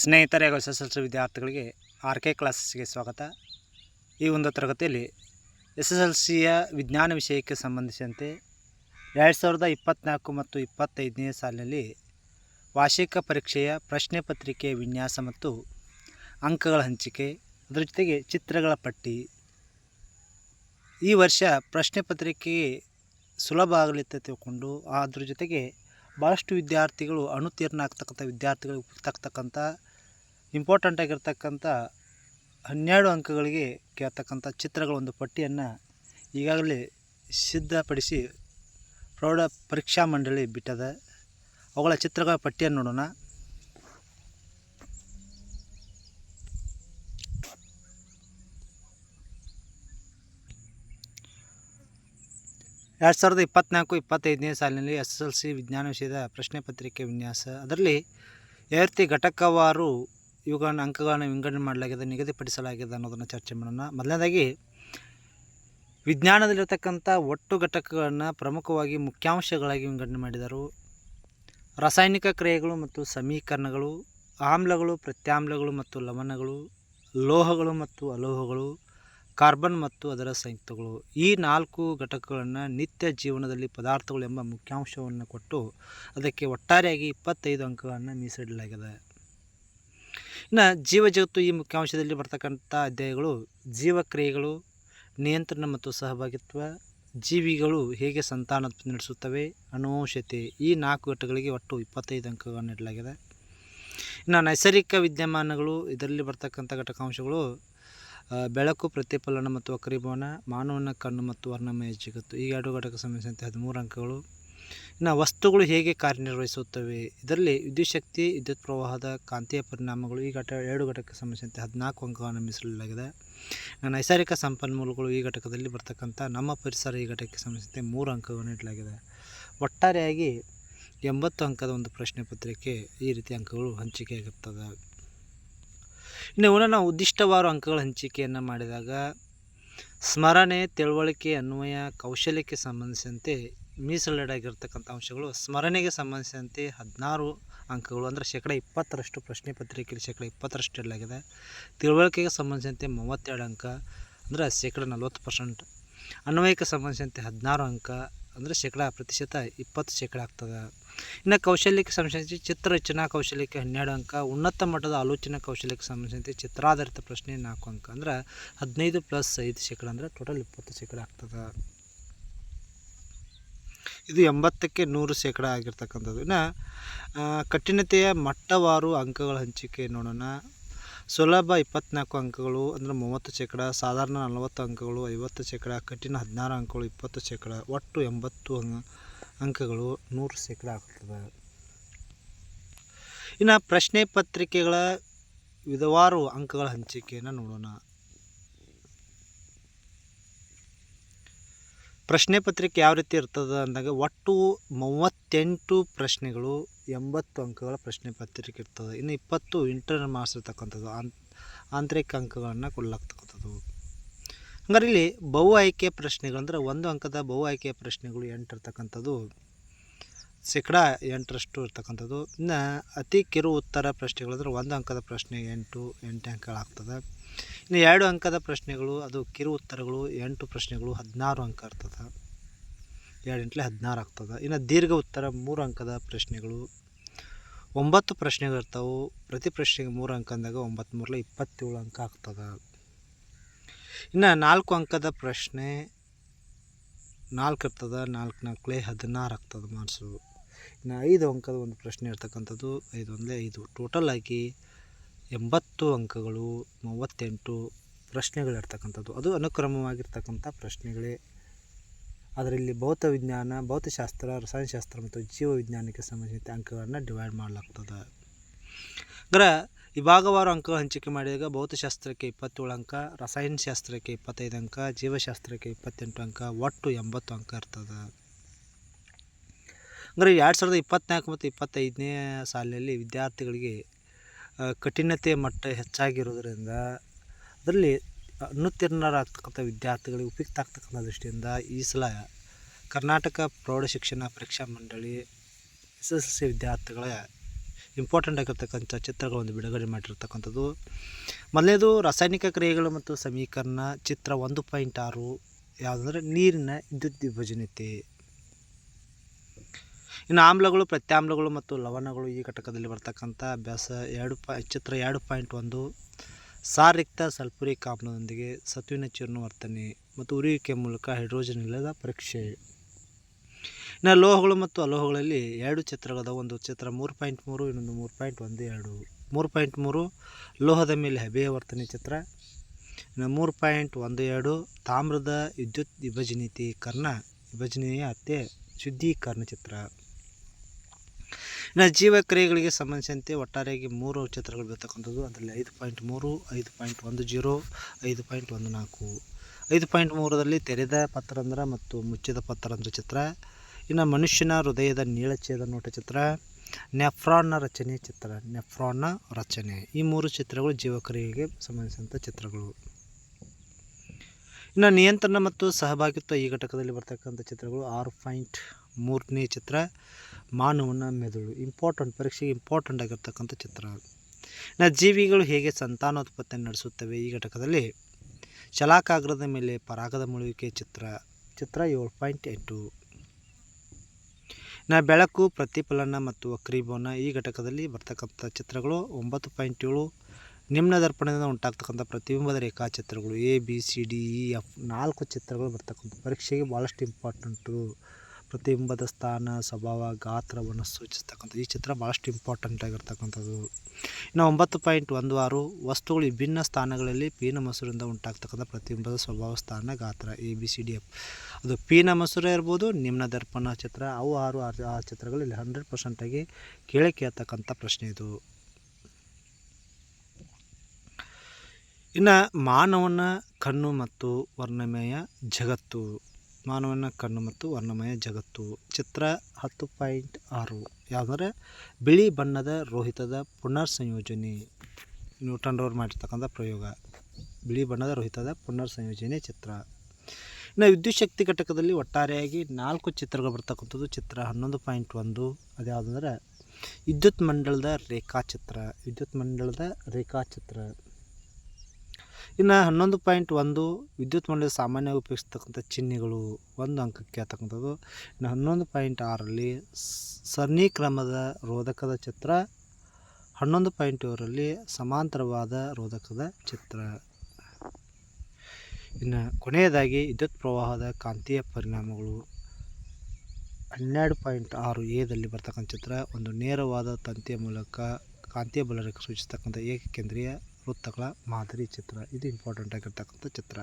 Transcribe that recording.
ಸ್ನೇಹಿತರೆ, ಹಾಗೂ ಎಸ್ ವಿದ್ಯಾರ್ಥಿಗಳಿಗೆ ಆರ್ ಕೆ ಕ್ಲಾಸಸ್ಗೆ ಸ್ವಾಗತ. ಈ ಒಂದು ತರಗತಿಯಲ್ಲಿ ಎಸ್ ಎಸ್ ಎಲ್ ಸಿಯ ವಿಜ್ಞಾನ ವಿಷಯಕ್ಕೆ ಸಂಬಂಧಿಸಿದಂತೆ ಎರಡು ಸಾವಿರದ ಇಪ್ಪತ್ತ್ನಾಲ್ಕು ಮತ್ತು ಇಪ್ಪತ್ತೈದನೇ ಸಾಲಿನಲ್ಲಿ ವಾರ್ಷಿಕ ಪರೀಕ್ಷೆಯ ಪ್ರಶ್ನೆ ಪತ್ರಿಕೆ ವಿನ್ಯಾಸ ಮತ್ತು ಅಂಕಗಳ ಹಂಚಿಕೆ, ಅದರ ಜೊತೆಗೆ ಚಿತ್ರಗಳ ಪಟ್ಟಿ. ಈ ವರ್ಷ ಪ್ರಶ್ನೆ ಪತ್ರಿಕೆ ಸುಲಭ ಆಗಲಿ ಅಂತ ತಿಳ್ಕೊಂಡು, ಅದ್ರ ಜೊತೆಗೆ ಭಾಳಷ್ಟು ವಿದ್ಯಾರ್ಥಿಗಳು ಅನುತ್ತೀರ್ಣ ಆಗ್ತಕ್ಕಂಥ ವಿದ್ಯಾರ್ಥಿಗಳಿಗೆ ಆಗ್ತಕ್ಕಂಥ ಇಂಪಾರ್ಟೆಂಟ್ ಆಗಿರ್ತಕ್ಕಂಥ ಹನ್ನೆರಡು ಅಂಕಗಳಿಗೆ ಕೇಳ್ತಕ್ಕಂಥ ಚಿತ್ರಗಳ ಒಂದು ಪಟ್ಟಿಯನ್ನು ಈಗಾಗಲೇ ಸಿದ್ಧಪಡಿಸಿ ಪ್ರೌಢ ಪರೀಕ್ಷಾ ಮಂಡಳಿ ಬಿಟ್ಟದ. ಅವುಗಳ ಚಿತ್ರಗಳ ಪಟ್ಟಿಯನ್ನು ನೋಡೋಣ. ಎರಡು ಸಾವಿರದ ಇಪ್ಪತ್ತ್ನಾಲ್ಕು ಇಪ್ಪತ್ತೈದನೇ ಸಾಲಿನಲ್ಲಿ ಎಸ್ ಎಸ್ ಎಲ್ ಸಿ ವಿಜ್ಞಾನ ವಿಷಯದ ಪ್ರಶ್ನೆ ಪತ್ರಿಕೆ ವಿನ್ಯಾಸ. ಅದರಲ್ಲಿ ಯಾವ ರೀತಿ ಘಟಕವಾರು ಇವುಗಳನ್ನ ಅಂಕಗಳನ್ನು ವಿಂಗಡಣೆ ಮಾಡಲಾಗಿದೆ, ನಿಗದಿಪಡಿಸಲಾಗಿದೆ ಅನ್ನೋದನ್ನು ಚರ್ಚೆ ಮಾಡೋಣ. ಮೊದಲನೇದಾಗಿ, ವಿಜ್ಞಾನದಲ್ಲಿರತಕ್ಕಂಥ ಒಟ್ಟು ಘಟಕಗಳನ್ನು ಪ್ರಮುಖವಾಗಿ ಮುಖ್ಯಾಂಶಗಳಾಗಿ ವಿಂಗಡಣೆ ಮಾಡಿದರು. ರಾಸಾಯನಿಕ ಕ್ರಿಯೆಗಳು ಮತ್ತು ಸಮೀಕರಣಗಳು, ಆಮ್ಲಗಳು, ಪ್ರತ್ಯಾಮ್ಲಗಳು ಮತ್ತು ಲವಣಗಳು, ಲೋಹಗಳು ಮತ್ತು ಅಲೋಹಗಳು, ಕಾರ್ಬನ್ ಮತ್ತು ಅದರ ಸಂಯುಕ್ತಗಳು. ಈ ನಾಲ್ಕು ಘಟಕಗಳನ್ನು ನಿತ್ಯ ಜೀವನದಲ್ಲಿ ಪದಾರ್ಥಗಳು ಎಂಬ ಮುಖ್ಯಾಂಶವನ್ನು ಕೊಟ್ಟು ಅದಕ್ಕೆ ಒಟ್ಟಾರೆಯಾಗಿ ಇಪ್ಪತ್ತೈದು ಅಂಕಗಳನ್ನು ಮೀಸಲಿಡಲಾಗಿದೆ. ಇನ್ನು ಜೀವಜಗತ್ತು ಈ ಮುಖ್ಯಾಂಶದಲ್ಲಿ ಬರ್ತಕ್ಕಂಥ ಅಧ್ಯಾಯಗಳು ಜೀವಕ್ರಿಯೆಗಳು, ನಿಯಂತ್ರಣ ಮತ್ತು ಸಹಭಾಗಿತ್ವ, ಜೀವಿಗಳು ಹೇಗೆ ಸಂತಾನೋತ್ಪತ್ತಿ ನಡೆಸುತ್ತವೆ ಅನುವಂಶತೆ ಈ ನಾಲ್ಕು ಘಟಕಗಳಿಗೆ ಒಟ್ಟು ಇಪ್ಪತ್ತೈದು ಅಂಕಗಳನ್ನು ನೀಡಲಾಗಿದೆ. ಇನ್ನು ನೈಸರ್ಗಿಕ ವಿದ್ಯಮಾನಗಳು ಇದರಲ್ಲಿ ಬರ್ತಕ್ಕಂಥ ಘಟಕಾಂಶಗಳು ಬೆಳಕು, ಪ್ರತಿಫಲನ ಮತ್ತು ವಕ್ರೀಭವನ, ಮಾನವನ ಕಣ್ಣು ಮತ್ತು ವರ್ಣಮಯ ಜಗತ್ತು. ಈ ಎರಡು ಘಟಕ ಸಂಬಂಧಿಸಿದಂತೆ ಹದಿಮೂರು ಅಂಕಗಳು. ಇನ್ನು ವಸ್ತುಗಳು ಹೇಗೆ ಕಾರ್ಯನಿರ್ವಹಿಸುತ್ತವೆ? ಇದರಲ್ಲಿ ವಿದ್ಯುತ್ ಶಕ್ತಿ ವಿದ್ಯುತ್ ಪ್ರವಾಹದ ಕಾಂತೀಯ ಪರಿಣಾಮಗಳು, ಈ ಘಟ, ಎರಡು ಘಟಕಕ್ಕೆ ಸಂಬಂಧಿಸಿದಂತೆ ಹದಿನಾಲ್ಕು ಅಂಕಗಳನ್ನು ಮೀಸಲಿಡಲಾಗಿದೆ. ನೈಸರ್ಗಿಕ ಸಂಪನ್ಮೂಲಗಳು ಈ ಘಟಕದಲ್ಲಿ ಬರ್ತಕ್ಕಂಥ ನಮ್ಮ ಪರಿಸರ ಈ ಘಟಕಕ್ಕೆ ಸಂಬಂಧಿಸಿದಂತೆ ಮೂರು ಅಂಕಗಳನ್ನು ಇಡಲಾಗಿದೆ. ಒಟ್ಟಾರೆಯಾಗಿ ಎಂಬತ್ತು ಅಂಕದ ಒಂದು ಪ್ರಶ್ನೆ ಪತ್ರಿಕೆ ಈ ರೀತಿ ಅಂಕಗಳು ಹಂಚಿಕೆಯಾಗುತ್ತದೆ ಇನ್ನು ನಾವು ಉದ್ದಿಷ್ಟವಾರು ಅಂಕಗಳ ಹಂಚಿಕೆಯನ್ನು ಮಾಡಿದಾಗ, ಸ್ಮರಣೆ, ತಿಳುವಳಿಕೆ, ಅನ್ವಯ, ಕೌಶಲ್ಯಕ್ಕೆ ಸಂಬಂಧಿಸಿದಂತೆ ಮೀಸಲಿಡಾಗಿರ್ತಕ್ಕಂಥ ಅಂಶಗಳು ಸ್ಮರಣೆಗೆ ಸಂಬಂಧಿಸಿದಂತೆ ಹದಿನಾರು ಅಂಕಗಳು ಅಂದರೆ ಶೇಕಡ ಇಪ್ಪತ್ತರಷ್ಟು ಪ್ರಶ್ನೆ ಪತ್ರಿಕೆಯಲ್ಲಿ ಶೇಕಡ ಇಪ್ಪತ್ತರಷ್ಟು ಇಡಲಾಗಿದೆ ತಿಳುವಳಿಕೆಗೆ ಸಂಬಂಧಿಸಿದಂತೆ ಮೂವತ್ತೆರಡು ಅಂಕ ಅಂದರೆ ಶೇಕಡ ನಲ್ವತ್ತು ಪರ್ಸೆಂಟ್. ಅನ್ವಯಕ್ಕೆ ಸಂಬಂಧಿಸಿದಂತೆ ಹದಿನಾರು ಅಂಕ ಅಂದರೆ ಶೇಕಡ ಪ್ರತಿಶತ ಇಪ್ಪತ್ತು ಶೇಕಡ ಆಗ್ತದೆ. ಇನ್ನು ಕೌಶಲ್ಯಕ್ಕೆ ಸಂಬಂಧಿಸಿದಂತೆ ಚಿತ್ರ ರಚನಾ ಕೌಶಲ್ಯಕ್ಕೆ ಹನ್ನೆರಡು ಅಂಕ, ಉನ್ನತ ಮಟ್ಟದ ಆಲೋಚನಾ ಕೌಶಲ್ಯಕ್ಕೆ ಸಂಬಂಧಿಸಿದಂತೆ ಚಿತ್ರಾಧಾರಿತ ಪ್ರಶ್ನೆ ನಾಲ್ಕು ಅಂಕ ಅಂದ್ರೆ ಹದಿನೈದು ಪ್ಲಸ್ ಐದು ಶೇಕಡ ಅಂದರೆ ಟೋಟಲ್ ಇಪ್ಪತ್ತು ಶೇಕಡ ಆಗ್ತದೆ. ಇದು ಎಂಬತ್ತಕ್ಕೆ ನೂರು ಶೇಕಡ ಆಗಿರ್ತಕ್ಕಂಥದ್ದು. ಇನ್ನು ಕಠಿಣತೆಯ ಮಟ್ಟವಾರು ಅಂಕಗಳ ಹಂಚಿಕೆ ನೋಡೋಣ. ಸುಲಭ ಇಪ್ಪತ್ನಾಲ್ಕು ಅಂಕಗಳು, ಅಂದರೆ ಮೂವತ್ತು ಶೇಕಡ, ಸಾಧಾರಣ ನಲವತ್ತು ಅಂಕಗಳು, ಐವತ್ತು ಶೇಕಡ, ಕಠಿಣ ಹದಿನಾರು ಅಂಕಗಳು, ಇಪ್ಪತ್ತು ಶೇಕಡ, ಒಟ್ಟು ಎಂಬತ್ತು ಅಂಕಗಳು ನೂರು ಶೇಕಡ ಆಗ್ತದೆ. ಇನ್ನು ಪ್ರಶ್ನೆ ಪತ್ರಿಕೆಗಳ ವಿಧವಾರು ಅಂಕಗಳ ಹಂಚಿಕೆಯನ್ನು ನೋಡೋಣ. ಪ್ರಶ್ನೆ ಪತ್ರಿಕೆ ಯಾವ ರೀತಿ ಇರ್ತದೆ ಅಂದಾಗ ಒಟ್ಟು ಮೂವತ್ತೆಂಟು ಪ್ರಶ್ನೆಗಳು, ಎಂಬತ್ತು ಅಂಕಗಳ ಪ್ರಶ್ನೆ ಪತ್ರಿಕೆ ಇರ್ತದೆ. ಇನ್ನು ಇಪ್ಪತ್ತು ಇಂಟರ್ನಲ್ ಮಾರ್ಕ್ಸ್ ಇರ್ತಕ್ಕಂಥದ್ದು ಆನ್ ಆಂತರಿಕ ಅಂಕಗಳನ್ನು ಕೊಡ್ಲಾಗ್ತಕ್ಕಂಥದ್ದು. ಹಂಗಾರೆ ಇಲ್ಲಿ ಬಹು ಆಯ್ಕೆ ಪ್ರಶ್ನೆಗಳು ಅಂದರೆ ಒಂದು ಅಂಕದ ಬಹು ಆಯ್ಕೆಯ ಪ್ರಶ್ನೆಗಳು ಎಂಟು ಇರ್ತಕ್ಕಂಥದ್ದು. ಶೇಕಡ ಎಂಟರಷ್ಟು ಇರ್ತಕ್ಕಂಥದ್ದು ಇನ್ನು ಅತಿ ಕಿರು ಉತ್ತರ ಪ್ರಶ್ನೆಗಳು ಅಂದರೆ ಒಂದು ಅಂಕದ ಪ್ರಶ್ನೆ ಎಂಟು ಎಂಟು ಅಂಕಗಳಾಗ್ತದೆ ಇನ್ನು ಎರಡು ಅಂಕದ ಪ್ರಶ್ನೆಗಳು, ಅದು ಕಿರು ಉತ್ತರಗಳು, ಎಂಟು ಪ್ರಶ್ನೆಗಳು, ಹದಿನಾರು ಅಂಕ ಇರ್ತದೆ. ಎರಡು ಎಂಟ್ಲೆ ಹದಿನಾರು ಆಗ್ತದೆ. ಇನ್ನು ದೀರ್ಘ ಉತ್ತರ ಮೂರು ಅಂಕದ ಪ್ರಶ್ನೆಗಳು. ಒಂಬತ್ತು ಪ್ರಶ್ನೆಗಳು ಇರ್ತಾವೆ. ಪ್ರತಿ ಪ್ರಶ್ನೆಗೆ ಮೂರು ಅಂಕ ಅಂದಾಗ ಒಂಬತ್ತು ಮೂರಲೆ ಇಪ್ಪತ್ತೇಳು ಅಂಕ ಆಗ್ತದೆ. ಇನ್ನು ನಾಲ್ಕು ಅಂಕದ ಪ್ರಶ್ನೆ ನಾಲ್ಕು ಇರ್ತದೆ. ನಾಲ್ಕು ನಾಲ್ಕಲೆ ಹದಿನಾರು ಆಗ್ತದೆ ಮಾರ್ಕ್ಸು. ಇನ್ನು ಐದು ಅಂಕದ ಒಂದು ಪ್ರಶ್ನೆ ಇರ್ತಕ್ಕಂಥದ್ದು, ಐದು ಒಂದಲೇ ಐದು. ಟೋಟಲ್ ಆಗಿ ಎಂಬತ್ತು ಅಂಕಗಳು, ಮೂವತ್ತೆಂಟು ಪ್ರಶ್ನೆಗಳಿರ್ತಕ್ಕಂಥದ್ದು ಅದು ಅನುಕ್ರಮವಾಗಿರ್ತಕ್ಕಂಥ ಪ್ರಶ್ನೆಗಳೇ. ಅದರಲ್ಲಿ ಭೌತ ವಿಜ್ಞಾನ ಭೌತಶಾಸ್ತ್ರ, ರಸಾಯನಶಾಸ್ತ್ರ ಮತ್ತು ಜೀವವಿಜ್ಞಾನಕ್ಕೆ ಸಂಬಂಧಿಸಿದ ಅಂಕಗಳನ್ನು ಡಿವೈಡ್ ಮಾಡಲಾಗ್ತದೆ. ಈ ಭಾಗವಾರು ಅಂಕ ಹಂಚಿಕೆ ಮಾಡಿದಾಗ ಭೌತಶಾಸ್ತ್ರಕ್ಕೆ ಇಪ್ಪತ್ತೇಳು ಅಂಕ, ರಸಾಯನಶಾಸ್ತ್ರಕ್ಕೆ ಇಪ್ಪತ್ತೈದು ಅಂಕ, ಜೀವಶಾಸ್ತ್ರಕ್ಕೆ ಇಪ್ಪತ್ತೆಂಟು ಅಂಕ, ಒಟ್ಟು ಎಂಬತ್ತು ಅಂಕ ಇರ್ತದೆ. ಅಂದರೆ ಎರಡು ಸಾವಿರದ ಇಪ್ಪತ್ತ್ನಾಲ್ಕು ಮತ್ತು ಇಪ್ಪತ್ತೈದನೇ ಸಾಲಿನಲ್ಲಿ ವಿದ್ಯಾರ್ಥಿಗಳಿಗೆ ಕಠಿಣತೆ ಮಟ್ಟ ಹೆಚ್ಚಾಗಿರೋದ್ರಿಂದ ಅದರಲ್ಲಿ ಅನುತ್ತೀರ್ಣರಾಗ್ತಕ್ಕಂಥ ವಿದ್ಯಾರ್ಥಿಗಳಿಗೆ ಉಪಯುಕ್ತ ಆಗ್ತಕ್ಕಂಥ ದೃಷ್ಟಿಯಿಂದ ಈ ಸಲ ಕರ್ನಾಟಕ ಪ್ರೌಢ ಶಿಕ್ಷಣ ಪರೀಕ್ಷಾ ಮಂಡಳಿ ಎಸ್ ಎಸ್ ಎಲ್ ಸಿ ವಿದ್ಯಾರ್ಥಿಗಳ ಇಂಪಾರ್ಟೆಂಟ್ ಆಗಿರ್ತಕ್ಕಂಥ ಚಿತ್ರಗಳನ್ನು ಬಿಡುಗಡೆ ಮಾಡಿರ್ತಕ್ಕಂಥದ್ದು. ಮೊದಲನೇದು ರಾಸಾಯನಿಕ ಕ್ರಿಯೆಗಳು ಮತ್ತು ಸಮೀಕರಣ ಚಿತ್ರ ಒಂದು ಪಾಯಿಂಟ್ ಆರು ಯಾವುದಂದ್ರೆ ನೀರಿನ ವಿದ್ಯುತ್ ವಿಭಜನತೆ. ಇನ್ನು ಆಮ್ಲಗಳು, ಪ್ರತ್ಯಾಮ್ಲಗಳು ಮತ್ತು ಲವಣಗಳು ಈ ಘಟಕದಲ್ಲಿ ಬರ್ತಕ್ಕಂಥ ಅಭ್ಯಾಸ ಎರಡು ಪ, ಚಿತ್ರ ಎರಡು ಪಾಯಿಂಟ್ ಒಂದು, ಸಾರಿಕ್ತ ಸಲ್ಫುರಿಕ್ ಆಮ್ಲದೊಂದಿಗೆ ಸತುವಿನ ಚೂರ್ಣ ವರ್ತನೆ ಮತ್ತು ಉರಿಯುವಿಕೆ ಮೂಲಕ ಹೈಡ್ರೋಜನ್ ಇಲ್ಲದ ಪರೀಕ್ಷೆ. ಇನ್ನು ಲೋಹಗಳು ಮತ್ತು ಅಲೋಹಗಳಲ್ಲಿ ಎರಡು ಚಿತ್ರಗಳದ ಒಂದು ಚಿತ್ರ ಮೂರು ಪಾಯಿಂಟ್ ಮೂರು, ಇನ್ನೊಂದು ಮೂರು ಪಾಯಿಂಟ್ ಒಂದು ಎರಡು. ಮೂರು ಪಾಯಿಂಟ್ ಮೂರು, ಲೋಹದ ಮೇಲೆ ಹೆಬೆಯ ವರ್ತನೆ ಚಿತ್ರ. ಇನ್ನು ಮೂರು ಪಾಯಿಂಟ್ ಒಂದು ಎರಡು, ತಾಮ್ರದ ವಿದ್ಯುತ್ ವಿಭಜನೀತೀಕರಣ ವಿಭಜನೆಯ ಅತ್ತೆ ಶುದ್ಧೀಕರಣ ಚಿತ್ರ. ಇನ್ನು ಜೀವಕ್ರಿಯೆಗಳಿಗೆ ಸಂಬಂಧಿಸಿದಂತೆ ಒಟ್ಟಾರೆಯಾಗಿ ಮೂರು ಚಿತ್ರಗಳು ಬರ್ತಕ್ಕಂಥದ್ದು ಅದರಲ್ಲಿ ಐದು ಪಾಯಿಂಟ್ ಮೂರು, ಐದು ಪಾಯಿಂಟ್ ಒಂದು ಜೀರೋ, ಐದು ಪಾಯಿಂಟ್ ಒಂದು ನಾಲ್ಕು. ಐದು ಪಾಯಿಂಟ್ ಮೂರರಲ್ಲಿ ತೆರೆದ ಪತ್ರಂದ್ರ ಮತ್ತು ಮುಚ್ಚಿದ ಪತ್ರಂದ್ರ ಚಿತ್ರ. ಇನ್ನು ಮನುಷ್ಯನ ಹೃದಯದ ನೀಳಛೇದ ನೋಟ ಚಿತ್ರ. ನೆಫ್ರಾನ್ನ ರಚನೆ ಚಿತ್ರ. ನೆಫ್ರಾನ್ನ ರಚನೆ. ಈ ಮೂರು ಚಿತ್ರಗಳು ಜೀವಕ್ರಿಯೆಗೆ ಸಂಬಂಧಿಸಿದಂಥ ಚಿತ್ರಗಳು. ಇನ್ನು ನಿಯಂತ್ರಣ ಮತ್ತು ಸಹಭಾಗಿತ್ವ ಈ ಘಟಕದಲ್ಲಿ ಬರ್ತಕ್ಕಂಥ ಚಿತ್ರಗಳು ಆರು ಪಾಯಿಂಟ್ ಮೂರನೇ ಚಿತ್ರ. ಮಾನವನ ಮೆದುಳು ಇಂಪಾರ್ಟೆಂಟ್ ಪರೀಕ್ಷೆಗೆ ಇಂಪಾರ್ಟೆಂಟ್ ಆಗಿರ್ತಕ್ಕಂಥ ಚಿತ್ರ. ನ ಜೀವಿಗಳು ಹೇಗೆ ಸಂತಾನೋತ್ಪತ್ತಿ ನಡೆಸುತ್ತವೆ ಈ ಘಟಕದಲ್ಲಿ? ಶಲಾಕಾಗ್ರದ ಮೇಲೆ ಪರಾಗದ ಮುಳುವಿಕೆ ಚಿತ್ರ ಚಿತ್ರ ಏಳು ಪಾಯಿಂಟ್ ಎಂಟು. ನ ಬೆಳಕು, ಪ್ರತಿಫಲನ ಮತ್ತು ವಕ್ರೀಭವನ ಈ ಘಟಕದಲ್ಲಿ ಬರ್ತಕ್ಕಂಥ ಚಿತ್ರಗಳು ಒಂಬತ್ತು ಪಾಯಿಂಟ್ ಏಳು. ನಿಮ್ನ ದರ್ಪಣದಿಂದ ಉಂಟಾಗ್ತಕ್ಕಂಥ ಪ್ರತಿಬಿಂಬದ ರೇಖಾಚಿತ್ರಗಳು A B C D E F ನಾಲ್ಕು ಚಿತ್ರಗಳು ಬರ್ತಕ್ಕಂಥ ಪರೀಕ್ಷೆಗೆ ಭಾಳಷ್ಟು ಇಂಪಾರ್ಟೆಂಟು ಪ್ರತಿಬಿಂಬದ ಸ್ಥಾನ, ಸ್ವಭಾವ, ಗಾತ್ರವನ್ನು ಸೂಚಿಸ್ತಕ್ಕಂಥ ಈ ಚಿತ್ರ ಭಾಳಷ್ಟು ಇಂಪಾರ್ಟೆಂಟ್ ಆಗಿರ್ತಕ್ಕಂಥದ್ದು. ಇನ್ನು ಒಂಬತ್ತು ಪಾಯಿಂಟ್ ಒಂದು ಆರು, ವಸ್ತುಗಳು ವಿಭಿನ್ನ ಸ್ಥಾನಗಳಲ್ಲಿ ಪೀನ ಮಸೂರಿಂದ ಉಂಟಾಗ್ತಕ್ಕಂಥ ಪ್ರತಿಬಿಂಬದ ಸ್ವಭಾವ, ಸ್ಥಾನ, ಗಾತ್ರ A B C D F ಅದು ಪೀನ ಮಸೂರ ಇರ್ಬೋದು, ನಿಮ್ನ ದರ್ಪಣ ಚಿತ್ರ. ಅವು ಆರು ಆರು ಆ ಚಿತ್ರಗಳು ಇಲ್ಲಿ ಹಂಡ್ರೆಡ್ ಪರ್ಸೆಂಟಾಗಿ ಕೇಳಿ ಕೇಳ್ತಕ್ಕಂಥ ಪ್ರಶ್ನೆ ಇದು. ಇನ್ನು ಮಾನವನ ಕಣ್ಣು ಮತ್ತು ವರ್ಣಮಯ ಜಗತ್ತು. ಮಾನವನ ಕಣ್ಣು ಮತ್ತು ವರ್ಣಮಯ ಜಗತ್ತು. ಚಿತ್ರ ಹತ್ತು ಪಾಯಿಂಟ್ ಆರು. ಯಾವುದಂದ್ರೆ ಬಿಳಿ ಬಣ್ಣದ ರೋಹಿತದ ಪುನರ್ ಸಂಯೋಜನೆ. ನ್ಯೂಟನ್ ರವರು ಮಾಡಿರ್ತಕ್ಕಂಥ ಪ್ರಯೋಗ. ಬಿಳಿ ಬಣ್ಣದ ರೋಹಿತದ ಪುನರ್ ಸಂಯೋಜನೆ ಚಿತ್ರ. ಇನ್ನು ವಿದ್ಯುತ್ ಶಕ್ತಿ ಘಟಕದಲ್ಲಿ ಒಟ್ಟಾರೆಯಾಗಿ ನಾಲ್ಕು ಚಿತ್ರಗಳು ಬರ್ತಕ್ಕಂಥದ್ದು ಚಿತ್ರ ಹನ್ನೊಂದು ಪಾಯಿಂಟ್ ಒಂದು. ಅದು ಯಾವುದಂದ್ರೆ ವಿದ್ಯುತ್ ಮಂಡಲದ ರೇಖಾಚಿತ್ರ. ವಿದ್ಯುತ್ ಮಂಡಲದ ರೇಖಾಚಿತ್ರ. ಇನ್ನು ಹನ್ನೊಂದು ಪಾಯಿಂಟ್ ಒಂದು ವಿದ್ಯುತ್ ಮಂಡಳಿ ಸಾಮಾನ್ಯವಾಗಿ ಉಪಯೋಗಿಸ್ತಕ್ಕಂಥ ಚಿಹ್ನೆಗಳು ಒಂದು ಅಂಕಕ್ಕೆ ಆಗ್ತಕ್ಕಂಥದ್ದು ಇನ್ನು ಹನ್ನೊಂದು ಪಾಯಿಂಟ್ ಆರಲ್ಲಿ ಸರಣಿ ಕ್ರಮದ ರೋಧಕದ ಚಿತ್ರ, ಹನ್ನೊಂದು ಪಾಯಿಂಟ್ ಏಳರಲ್ಲಿ ಸಮಾಂತರವಾದ ರೋಧಕದ ಚಿತ್ರ. ಇನ್ನು ಕೊನೆಯದಾಗಿ ವಿದ್ಯುತ್ ಪ್ರವಾಹದ ಕಾಂತೀಯ ಪರಿಣಾಮಗಳು, ಹನ್ನೆರಡು ಪಾಯಿಂಟ್ ಆರು ಎದಲ್ಲಿ ಬರ್ತಕ್ಕಂಥ ಚಿತ್ರ, ಒಂದು ನೇರವಾದ ತಂತಿಯ ಮೂಲಕ ಕಾಂತೀಯ ಬಲರೇಖೆ ಸೂಚಿಸ್ತಕ್ಕಂಥ ಏಕಕೇಂದ್ರೀಯ ವೃತ್ತಗಳ ಮಾದರಿ ಚಿತ್ರ. ಇದು ಇಂಪಾರ್ಟೆಂಟ್ ಆಗಿರ್ತಕ್ಕಂಥ ಚಿತ್ರ.